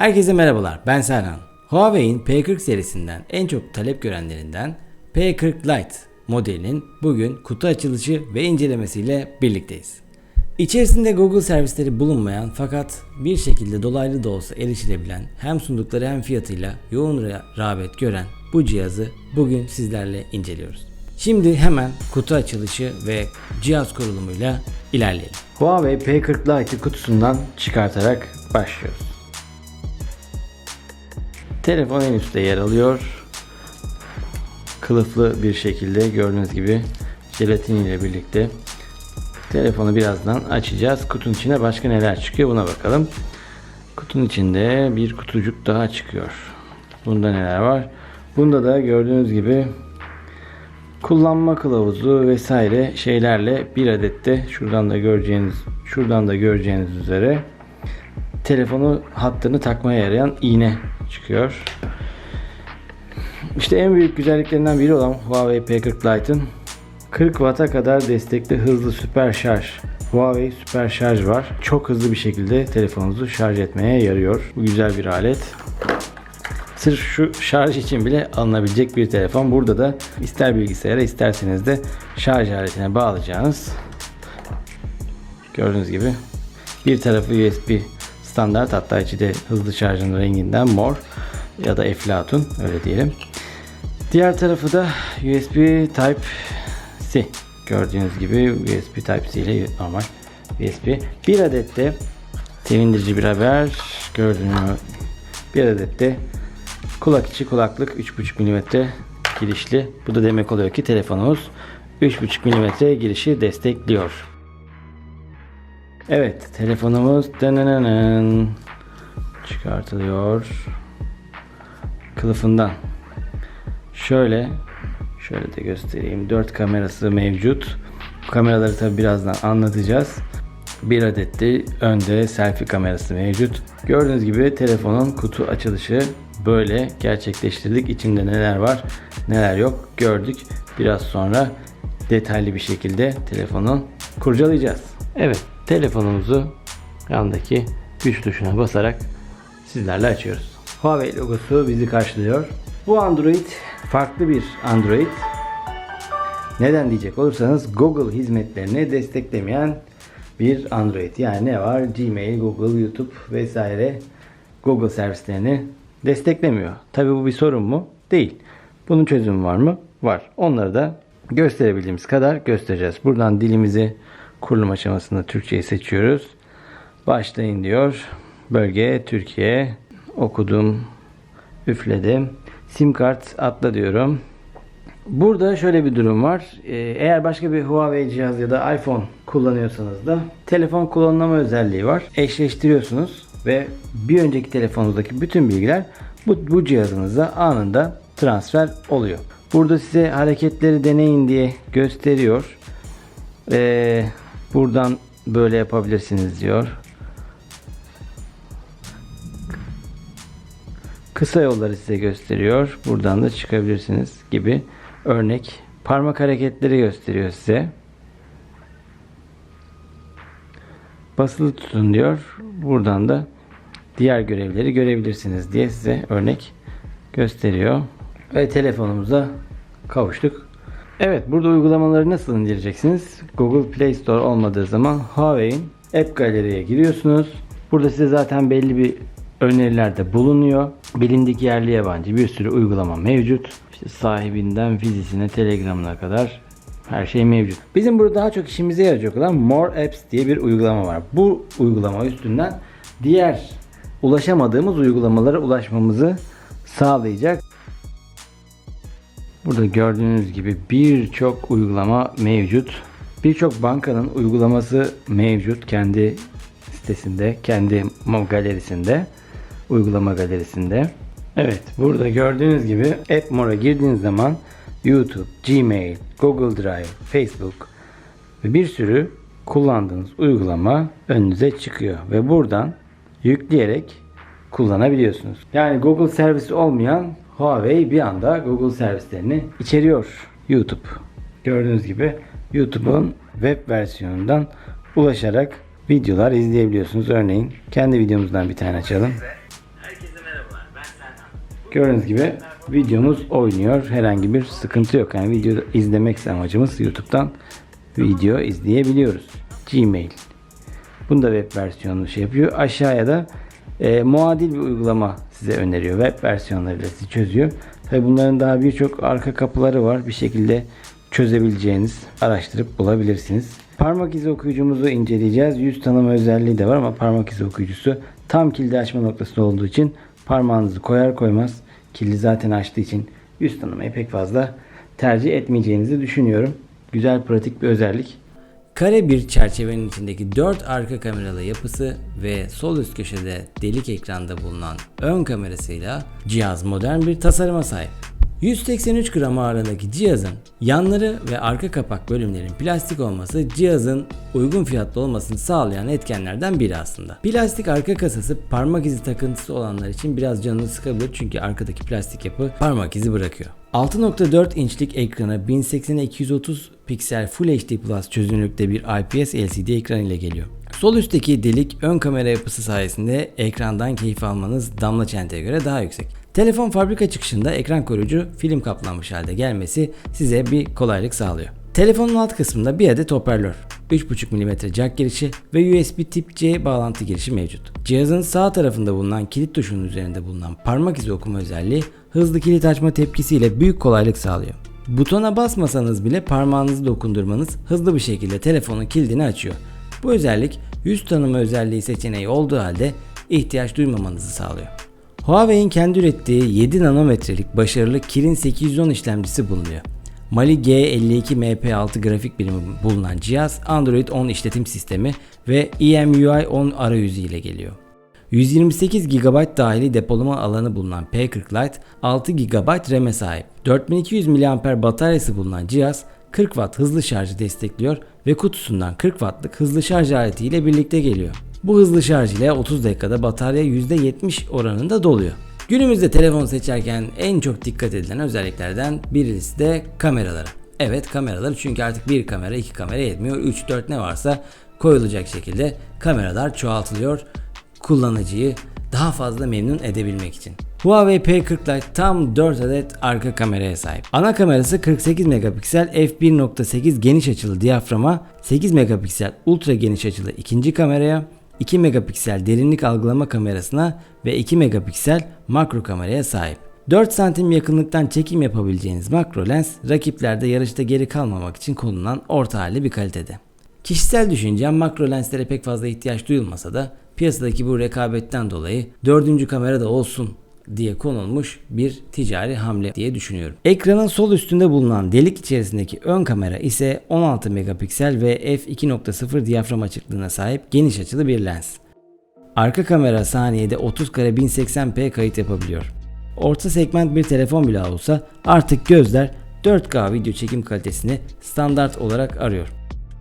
Herkese merhabalar, ben Serhan. Huawei'in P40 serisinden en çok talep görenlerinden P40 Lite modelinin bugün kutu açılışı ve incelemesiyle birlikteyiz. İçerisinde Google servisleri bulunmayan fakat bir şekilde dolaylı da olsa erişilebilen hem sundukları hem fiyatıyla yoğun ra- rağbet gören bu cihazı bugün sizlerle inceliyoruz. Şimdi hemen kutu açılışı ve cihaz kurulumuyla ilerleyelim. Huawei P40 Lite'ı kutusundan çıkartarak başlıyoruz. Telefon en üstte yer alıyor. Kılıflı bir şekilde gördüğünüz gibi jelatin ile birlikte telefonu birazdan açacağız. Kutunun içine başka neler çıkıyor buna bakalım. Kutunun içinde bir kutucuk daha çıkıyor. Bunda neler var? Bunda da gördüğünüz gibi kullanma kılavuzu vesaire şeylerle bir adette şuradan da göreceğiniz şuradan da göreceğiniz üzere telefonu hattını takmaya yarayan iğne çıkıyor. İşte en büyük güzelliklerinden biri olan Huawei P40 Lite'ın 40 Watt'a kadar destekli hızlı süper şarj Huawei süper şarj var. Çok hızlı bir şekilde telefonunuzu şarj etmeye yarıyor. Bu güzel bir alet. Sırf şu şarj için bile alınabilecek bir telefon. Burada da ister bilgisayara isterseniz de şarj aletine bağlayacağınız gördüğünüz gibi bir tarafı USB standart hatta içi de hızlı şarjın renginden mor ya da eflatun öyle diyelim. Diğer tarafı da USB Type C. Gördüğünüz gibi USB Type C ile normal USB. Bir adet de sevindirici bir haber. Gördüğünüz bir adet de kulak içi kulaklık 3.5 mm girişli. Bu da demek oluyor ki telefonumuz 3.5 mm girişi destekliyor. Evet telefonumuz denenenen çıkartılıyor kılıfından. Şöyle şöyle de göstereyim. 4 kamerası mevcut. Bu kameraları tabi birazdan anlatacağız. Bir adet de önde selfie kamerası mevcut. Gördüğünüz gibi telefonun kutu açılışı böyle gerçekleştirdik. İçinde neler var neler yok gördük. Biraz sonra detaylı bir şekilde telefonu kurcalayacağız. Evet telefonumuzu yandaki güç tuşuna basarak sizlerle açıyoruz. Huawei logosu bizi karşılıyor. Bu Android farklı bir Android. Neden diyecek olursanız Google hizmetlerini desteklemeyen bir Android. Yani ne var? Gmail, Google, YouTube vesaire Google servislerini desteklemiyor. Tabi bu bir sorun mu? Değil. Bunun çözümü var mı? Var. Onları da gösterebildiğimiz kadar göstereceğiz. Buradan dilimizi kurulum aşamasında Türkçeyi seçiyoruz. Başlayın diyor. Bölge Türkiye. Okudum. Üfledim. Sim kart atla diyorum. Burada şöyle bir durum var. Ee, Eğer başka bir Huawei cihaz ya da iPhone kullanıyorsanız da telefon kullanılma özelliği var. Eşleştiriyorsunuz ve bir önceki telefonunuzdaki bütün bilgiler bu, bu cihazınıza anında transfer oluyor. Burada size hareketleri deneyin diye gösteriyor. Ee, buradan böyle yapabilirsiniz diyor. Kısa yolları size gösteriyor. Buradan da çıkabilirsiniz gibi örnek parmak hareketleri gösteriyor size. Basılı tutun diyor. Buradan da diğer görevleri görebilirsiniz diye size örnek gösteriyor. Ve telefonumuza kavuştuk. Evet burada uygulamaları nasıl indireceksiniz? Google Play Store olmadığı zaman Huawei'in App Gallery'e giriyorsunuz. Burada size zaten belli bir önerilerde bulunuyor. Bilindik yerli yabancı bir sürü uygulama mevcut. İşte sahibinden fizisine, telegramına kadar her şey mevcut. Bizim burada daha çok işimize yarayacak olan More Apps diye bir uygulama var. Bu uygulama üstünden diğer ulaşamadığımız uygulamalara ulaşmamızı sağlayacak. Burada gördüğünüz gibi birçok uygulama mevcut. Birçok bankanın uygulaması mevcut kendi sitesinde, kendi galerisinde, uygulama galerisinde. Evet, burada gördüğünüz gibi App More'a girdiğiniz zaman YouTube, Gmail, Google Drive, Facebook ve bir sürü kullandığınız uygulama önünüze çıkıyor ve buradan yükleyerek kullanabiliyorsunuz. Yani Google servisi olmayan Huawei bir anda Google servislerini içeriyor. YouTube. Gördüğünüz gibi YouTube'un web versiyonundan ulaşarak videolar izleyebiliyorsunuz. Örneğin kendi videomuzdan bir tane açalım. Gördüğünüz gibi videomuz oynuyor. Herhangi bir sıkıntı yok. Yani video izlemek amacımız YouTube'dan video izleyebiliyoruz. Gmail. Bunu da web versiyonunu şey yapıyor. Aşağıya da e, muadil bir uygulama size öneriyor. Web versiyonlarıyla sizi çözüyor. Tabi bunların daha birçok arka kapıları var. Bir şekilde çözebileceğiniz, araştırıp bulabilirsiniz. Parmak izi okuyucumuzu inceleyeceğiz. Yüz tanıma özelliği de var ama parmak izi okuyucusu tam kilidi açma noktası olduğu için parmağınızı koyar koymaz kilidi zaten açtığı için yüz tanımayı pek fazla tercih etmeyeceğinizi düşünüyorum. Güzel pratik bir özellik. Kare bir çerçevenin içindeki 4 arka kameralı yapısı ve sol üst köşede delik ekranda bulunan ön kamerasıyla cihaz modern bir tasarıma sahip. 183 gram ağırlığındaki cihazın yanları ve arka kapak bölümlerin plastik olması cihazın uygun fiyatlı olmasını sağlayan etkenlerden biri aslında. Plastik arka kasası parmak izi takıntısı olanlar için biraz canını sıkabilir çünkü arkadaki plastik yapı parmak izi bırakıyor. 6.4 inçlik ekrana 1080'e 230 piksel Full HD Plus çözünürlükte bir IPS LCD ekran ile geliyor. Sol üstteki delik ön kamera yapısı sayesinde ekrandan keyif almanız damla çenteye göre daha yüksek. Telefon fabrika çıkışında ekran koruyucu film kaplanmış halde gelmesi size bir kolaylık sağlıyor. Telefonun alt kısmında bir adet hoparlör, 3.5 mm jack girişi ve USB tip C bağlantı girişi mevcut. Cihazın sağ tarafında bulunan kilit tuşunun üzerinde bulunan parmak izi okuma özelliği hızlı kilit açma tepkisiyle büyük kolaylık sağlıyor. Butona basmasanız bile parmağınızı dokundurmanız hızlı bir şekilde telefonun kilidini açıyor. Bu özellik yüz tanıma özelliği seçeneği olduğu halde ihtiyaç duymamanızı sağlıyor. Huawei'in kendi ürettiği 7 nanometrelik başarılı Kirin 810 işlemcisi bulunuyor. Mali G52 MP6 grafik birimi bulunan cihaz Android 10 işletim sistemi ve EMUI 10 arayüzü ile geliyor. 128 GB dahili depolama alanı bulunan P40 Lite 6 GB RAM'e sahip. 4200 mAh bataryası bulunan cihaz 40 Watt hızlı şarjı destekliyor ve kutusundan 40 Watt'lık hızlı şarj aleti ile birlikte geliyor. Bu hızlı şarj ile 30 dakikada batarya %70 oranında doluyor. Günümüzde telefon seçerken en çok dikkat edilen özelliklerden birisi de kameraları. Evet kameralar çünkü artık bir kamera iki kamera yetmiyor. 3-4 ne varsa koyulacak şekilde kameralar çoğaltılıyor. Kullanıcıyı daha fazla memnun edebilmek için. Huawei P40 Lite tam 4 adet arka kameraya sahip. Ana kamerası 48 megapiksel f1.8 geniş açılı diyaframa, 8 megapiksel ultra geniş açılı ikinci kameraya, 2 megapiksel derinlik algılama kamerasına ve 2 megapiksel makro kameraya sahip. 4 santim yakınlıktan çekim yapabileceğiniz makro lens rakiplerde yarışta geri kalmamak için konulanan orta halli bir kalitede. Kişisel düşüncem makro lenslere pek fazla ihtiyaç duyulmasa da piyasadaki bu rekabetten dolayı dördüncü kamera da olsun diye konulmuş bir ticari hamle diye düşünüyorum. Ekranın sol üstünde bulunan delik içerisindeki ön kamera ise 16 megapiksel ve f2.0 diyafram açıklığına sahip geniş açılı bir lens. Arka kamera saniyede 30 kare 1080p kayıt yapabiliyor. Orta segment bir telefon bile olsa artık gözler 4K video çekim kalitesini standart olarak arıyor.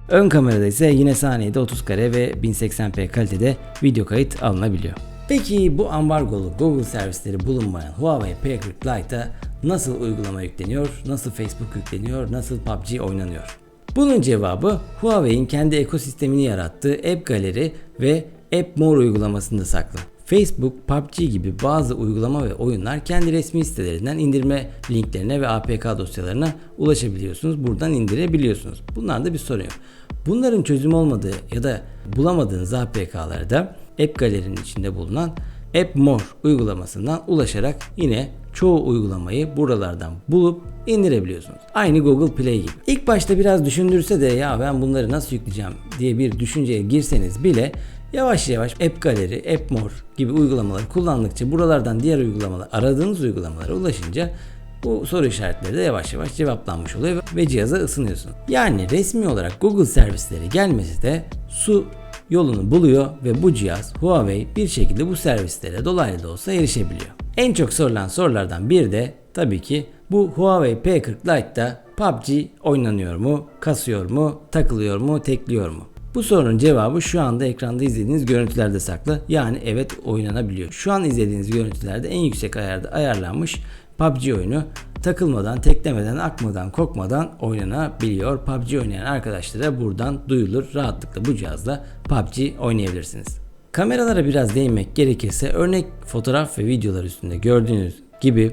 Ön kamerada ise yine saniyede 30 kare ve 1080p kalitede video kayıt alınabiliyor. Peki bu ambargolu Google servisleri bulunmayan Huawei P40 Lite'a nasıl uygulama yükleniyor, nasıl Facebook yükleniyor, nasıl PUBG oynanıyor? Bunun cevabı Huawei'in kendi ekosistemini yarattığı App Gallery ve App More uygulamasında saklı. Facebook, PUBG gibi bazı uygulama ve oyunlar kendi resmi sitelerinden indirme linklerine ve APK dosyalarına ulaşabiliyorsunuz. Buradan indirebiliyorsunuz. Bunlarda bir sorun yok. Bunların çözüm olmadığı ya da bulamadığınız APK'ları da App Gallery'nin içinde bulunan App More uygulamasından ulaşarak yine çoğu uygulamayı buralardan bulup indirebiliyorsunuz. Aynı Google Play gibi. İlk başta biraz düşündürse de ya ben bunları nasıl yükleyeceğim diye bir düşünceye girseniz bile Yavaş yavaş App Gallery, App More gibi uygulamaları kullandıkça buralardan diğer uygulamalar aradığınız uygulamalara ulaşınca bu soru işaretleri de yavaş yavaş cevaplanmış oluyor ve cihaza ısınıyorsun. Yani resmi olarak Google servisleri gelmesi de su yolunu buluyor ve bu cihaz Huawei bir şekilde bu servislere dolaylı da olsa erişebiliyor. En çok sorulan sorulardan biri de tabii ki bu Huawei P40 Lite'da PUBG oynanıyor mu, kasıyor mu, takılıyor mu, tekliyor mu? Bu sorunun cevabı şu anda ekranda izlediğiniz görüntülerde saklı. Yani evet oynanabiliyor. Şu an izlediğiniz görüntülerde en yüksek ayarda ayarlanmış PUBG oyunu takılmadan, teklemeden, akmadan, kokmadan oynanabiliyor. PUBG oynayan arkadaşlara buradan duyulur. Rahatlıkla bu cihazla PUBG oynayabilirsiniz. Kameralara biraz değinmek gerekirse örnek fotoğraf ve videolar üstünde gördüğünüz gibi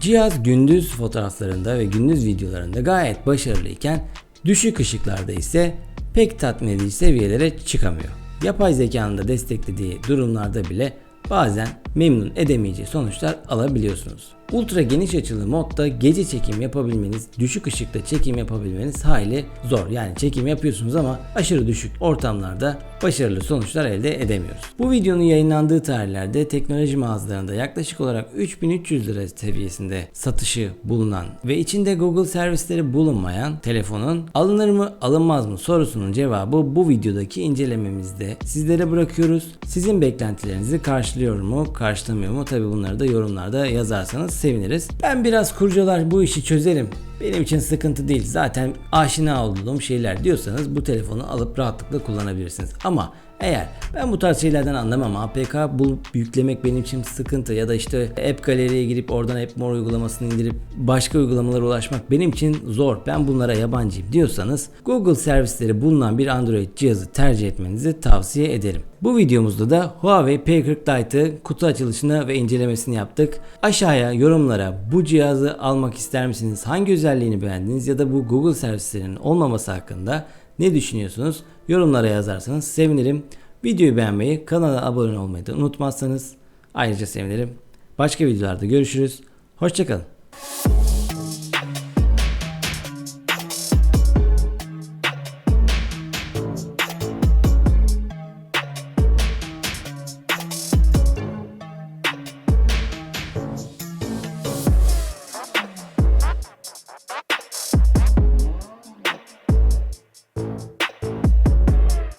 cihaz gündüz fotoğraflarında ve gündüz videolarında gayet başarılıyken düşük ışıklarda ise pek tatmin edici seviyelere çıkamıyor. Yapay zekanın da desteklediği durumlarda bile bazen memnun edemeyeceği sonuçlar alabiliyorsunuz. Ultra geniş açılı modda gece çekim yapabilmeniz, düşük ışıkta çekim yapabilmeniz hayli zor. Yani çekim yapıyorsunuz ama aşırı düşük ortamlarda başarılı sonuçlar elde edemiyoruz. Bu videonun yayınlandığı tarihlerde teknoloji mağazalarında yaklaşık olarak 3300 lira seviyesinde satışı bulunan ve içinde Google servisleri bulunmayan telefonun alınır mı alınmaz mı sorusunun cevabı bu videodaki incelememizde sizlere bırakıyoruz. Sizin beklentilerinizi karşılıyor mu, karşılamıyor mu? Tabi bunları da yorumlarda yazarsanız seviniriz. Ben biraz kurcalar bu işi çözerim. Benim için sıkıntı değil. Zaten aşina olduğum şeyler diyorsanız bu telefonu alıp rahatlıkla kullanabilirsiniz. Ama eğer ben bu tarz şeylerden anlamam APK bulup yüklemek benim için sıkıntı ya da işte App Gallery'e girip oradan AppMore uygulamasını indirip başka uygulamalara ulaşmak benim için zor. Ben bunlara yabancıyım diyorsanız Google servisleri bulunan bir Android cihazı tercih etmenizi tavsiye ederim. Bu videomuzda da Huawei P40 Lite'ı kutu açılışını ve incelemesini yaptık. Aşağıya yorumlara bu cihazı almak ister misiniz? Hangi özelliğini beğendiniz ya da bu Google servislerinin olmaması hakkında ne düşünüyorsunuz? Yorumlara yazarsanız sevinirim. Videoyu beğenmeyi, kanala abone olmayı da unutmazsanız ayrıca sevinirim. Başka videolarda görüşürüz. Hoşçakalın.